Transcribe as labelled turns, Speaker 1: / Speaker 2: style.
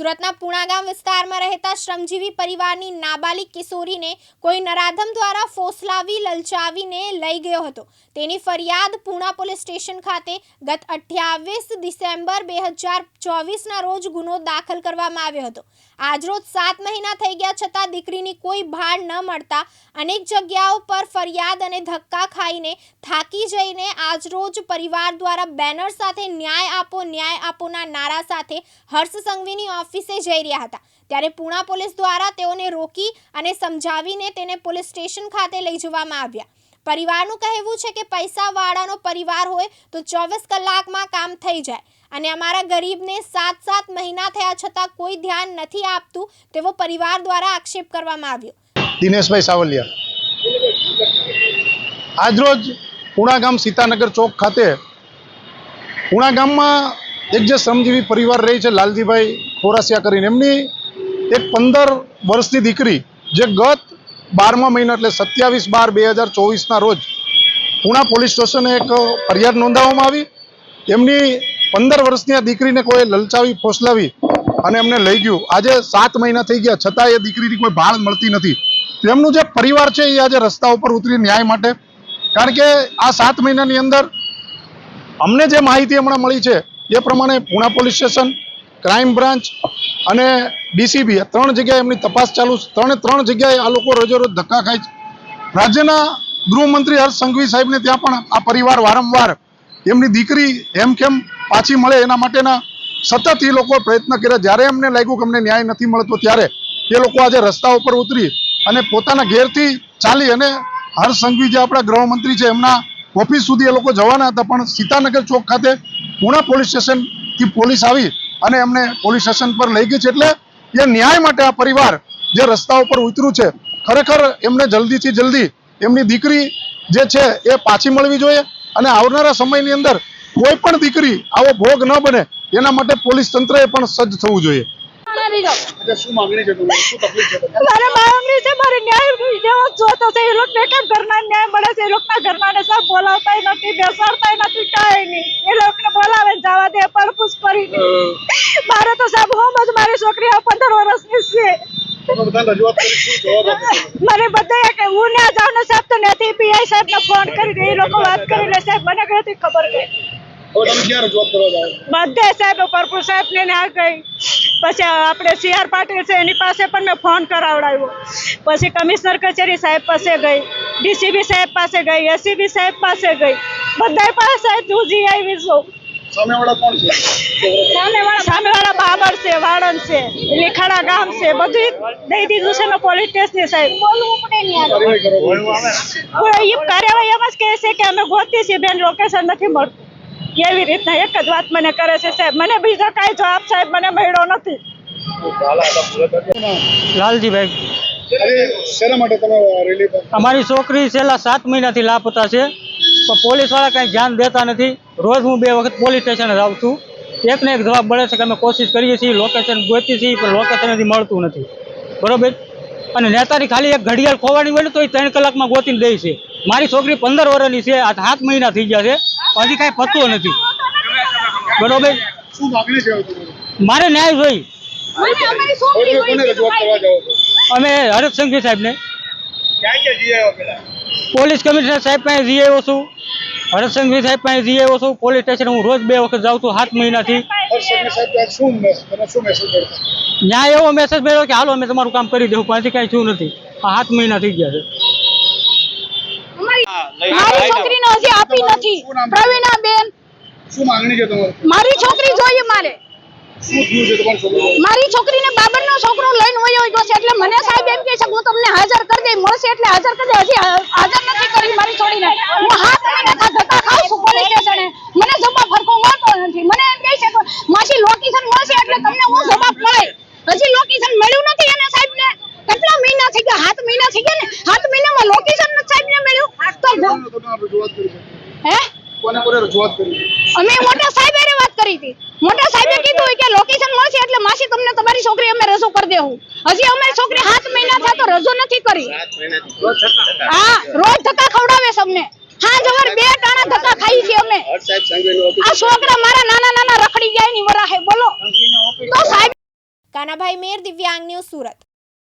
Speaker 1: સુરતના પુણાગામ વિસ્તારમાં રહેતા શ્રમજીવી પરિવારની નાબાલિગ કિશોરીને કોઈ નરાધમ દ્વારા ફોસલાવી, લલચાવીને લઈ ગયો હતો. તેની ફરિયાદ પુણા પોલીસ સ્ટેશન ખાતે ગત અઠ્યાવીસ ડિસેમ્બર બે હજાર ચોવીસના રોજ ગુનો દાખલ કરવામાં આવ્યો હતો. આજરોજ સાત મહિના થઈ ગયા છતાં દીકરીની કોઈ ભાળ ન મળતા અનેક જગ્યાઓ પર ફરિયાદ અને ધક્કા ખાઈને થાકી જઈને આજરોજ પરિવાર દ્વારા બેનર સાથે ન્યાય આપો, ન્યાય આપોના નારા સાથે હર્ષ સંઘવીની ઓફિસે જઈ રહ્યા હતા. ત્યારે પૂણા પોલીસ દ્વારા તેઓને રોકી અને સમજાવીને તેને પોલીસ સ્ટેશન ખાતે લઈ જવામાં આવ્યા. પરિવારનું કહેવું છે કે પૈસાવાળાનો પરિવાર હોય તો ચોવીસ કલાકમાં કામ થઈ જાય. અને અમારા ગરીબને સાત સાત મહિના થયા છતાં કોઈ ધ્યાન નથી આપતું તેવો પરિવાર દ્વારા આક્ષેપ કરવામાં આવ્યો.
Speaker 2: દિનેશભાઈ સાવલિયા. આજરોજ પૂણા ગામ સીતાનગર ચોક ખાતે પૂણા ગામમાં એક જે શ્રમજીવી પરિવાર રહી છે, લાલજીભાઈ ખોરાસિયા કરીને, એમની એક પંદર વર્ષની દીકરી, જે ગત બારમા મહિના, એટલે સત્યાવીસ બાર બે હજાર ચોવીસના રોજ પુણા પોલીસ સ્ટેશને એક ફરિયાદ નોંધાવવામાં આવી. એમની પંદર વર્ષની આ દીકરીને કોઈ લલચાવી, ફોસલાવી અને એમને લઈ ગયું. આજે સાત મહિના થઈ ગયા, છતાં એ દીકરીની કોઈ ભાળ મળતી નથી. તેમનું જે પરિવાર છે, એ આજે રસ્તા ઉપર ઉતરી ન્યાય માટે. કારણ કે આ સાત મહિનાની અંદર અમને જે માહિતી હમણાં મળી છે એ પ્રમાણે Pune police station, crime branch અને ડીસીબી ત્રણ જગ્યાએ એમની તપાસ ચાલુ છે. ત્રણે ત્રણ જગ્યાએ આ લોકો રોજેરોજ ધક્કા ખાય છે. રાજ્યના ગૃહમંત્રી હર્ષ સંઘવી સાહેબને ત્યાં પણ આ પરિવાર વારંવાર એમની દીકરી એમ કેમ પાછી મળે એના માટેના સતત એ લોકો પ્રયત્ન કર્યા. જ્યારે એમને લાગ્યું કે અમને ન્યાય નથી મળતો ત્યારે એ લોકો આજે રસ્તા ઉપર ઉતરી અને પોતાના ઘેરથી ચાલી અને હર્ષ સંઘવી જે આપણા ગૃહમંત્રી છે એમના ઓફિસ સુધી એ લોકો જવાના હતા. પણ સીતાનગર ચોક ખાતે પુણા પોલીસ સ્ટેશનથી પોલીસ આવી અને એમને પોલીસ સ્ટેશન પર લઈ ગઈ છે એટલે એ ન્યાય માટે આ પરિવાર જે રસ્તા ઉપર ઉતર્યું છે ખરેખર એમને જલ્દીથી જલ્દી એમની દીકરી જે છે એ પાછી મળવી જોઈએ અને આવનારા સમયની અંદર કોઈ પણ દીકરી આવો ભોગ ન બને એના માટે પોલીસ તંત્રએ પણ સજ્જ થવું જોઈએ.
Speaker 3: મારી જાઓ.
Speaker 2: શું માંગણી છે શું તકલીફ છે
Speaker 3: મારે માંગણી છે મારે ન્યાય છે. એ લોકોને ઘરના ન્યાય મળે છે? એ લોકોના ઘરના બોલાવતાય નથી બેસાડતા નથી કઈ નહીં. એ ને જવા દે પડપૂછ કરીને. મારે તો સાહેબ હોમ જ મારી છોકરી પંદર વર્ષની છે? મને બધા કે હું ના જાઉં ને સાહેબ તો નથી પીઆઈ સાહેબ ને ફોન કરીને એ લોકો વાત કરીને સાહેબ મને કઈ ખબર ગઈ
Speaker 2: હવે તમે ક્યાં રજૂઆત કરવા જાઓ?
Speaker 3: બધે સાહેબ પરપુર સાહેબ ને આ ગઈ પછી આપણે સીઆર પાટીલ છે એની પાસે પણ મેં ફોન કરાવડાવ્યો. પછી કમિશનર કચેરી સાહેબ પાસે ગઈ ડીસીબી સાહેબ પાસે ગઈ એસીબી સાહેબ પાસે ગઈ. બધા પાસે હું જી આવી છું
Speaker 2: સામેવાળા કોણ છે?
Speaker 3: સામેવાળા બાબર છે વાળંદ છે લીખાડા ગામ છે બધું દઈ દીધું છે પોલીસ સ્ટેશન સાહેબ. બોલવું પડે ને યાર
Speaker 2: કાર્યવાહી કરો
Speaker 3: કોઈ કાર્યવાહી એમ જ કહે છે કે અમે ગોતી છીએ બેન લોકેશન નથી મળતું. એવી રીતના એક જ વાત મને કરે છે સાહેબ. મને બીજો કાંઈ જવાબ સાહેબ મને મળ્યો નથી.
Speaker 4: લાલજીભાઈ
Speaker 2: શેના માટે તમે
Speaker 4: અમારી છોકરી છેલ્લા સાત મહિનાથી લાપતા છે. પણ પોલીસવાળા કાંઈ ધ્યાન દેતા નથી. રોજ હું બે વખત પોલીસ સ્ટેશને જાઉં છું. એક ને એક જવાબ મળે છે કે અમે કોશિશ કરીએ છીએ લોકેશન ગોતી છીએ પણ લોકેશન મળતું નથી. બરોબર? અને નેતાની ખાલી એક ઘડિયાળ ખોવાની હોય ને તો એ ત્રણ કલાકમાં ગોતીને દે છે. મારી છોકરી પંદર વર્ષની છે આ સાત મહિના થઈ ગયા છે હજી કાંઈ પતતું નથી. બરોબર?
Speaker 2: છે?
Speaker 4: મારે ન્યાય જોઈ
Speaker 2: છો?
Speaker 4: અમે હરત સંઘવી સાહેબને પોલીસ કમિશનર સાહેબ પાસે જઈ આવ્યો છું. હરત સંઘવી સાહેબ પાસે જઈ આવ્યો છું. પોલીસ સ્ટેશન હું રોજ બે વખત જાઉં છું સાત મહિનાથી.
Speaker 2: હર્ષ સંઘવી સાહેબ તો આજ શું મેસ- તમે શું મેસેજ કરતા
Speaker 4: ન્યાય એવો મેસેજ મળ્યો કે હાલો અમે તમારું કામ કરી દઉં પાછી કાંઈ થયું નથી. આ સાત મહિના થઈ ગયા છે.
Speaker 3: મારી છોકરીને હજી આપી નથી. પ્રવીણા બેન
Speaker 2: શું માંગણી છે તમારી?
Speaker 3: મારી છોકરી જોઈએ મારે.
Speaker 2: શું થયું છે તમારી છોકરી?
Speaker 3: મારી છોકરીને બાબરનો છોકરો લઈને વયો ગયો છે એટલે મને સાહેબ એમ કહે છે હું તમને હાજર કરી દઈ મળશે એટલે હાજર કરી દે હજી હાજર નથી કરી મારી છોડીને હું હાથ મહિના થા ધક્કા ખાઉં છું પોલીસ સ્ટેશને મને જવાબ ફરકો મળતો નથી. મને એમ કહે છે કે માસી લોકેશન મળશે એટલે તમને હું જવાબ મળે. હજી લોકેશન મળ્યું નથી અને સાહેબને. કેટલા મહિના થઈ ગયા? સાત મહિના થઈ ગયા ને? સાત મહિનામાં લોકેશન નથી સાહેબને મળ્યું. તો હે?
Speaker 2: કોને કોને રજૂઆત કરી
Speaker 3: અમે મોટા સાહેબ એને વાત કરી હતી. મોટા સાહેબે કીધું કે લોકેશન મળશે એટલે માસી તમને તમારી છોકરી અમે રજૂ કરી દેવું હજી અમારી છોકરી સાત મહિના થયા તો રજૂ નથી કરી. હા રોજ ધક્કા ખવડાવે સમને હા જવર બે ટાણા અમે આ છોકરા મારા નાના નાના રખડી ગયા ની વરાહે બોલો. તો સાહેબ
Speaker 1: કાનાભાઈ મેર દિવ્યાંગ ન્યૂઝ સુરત.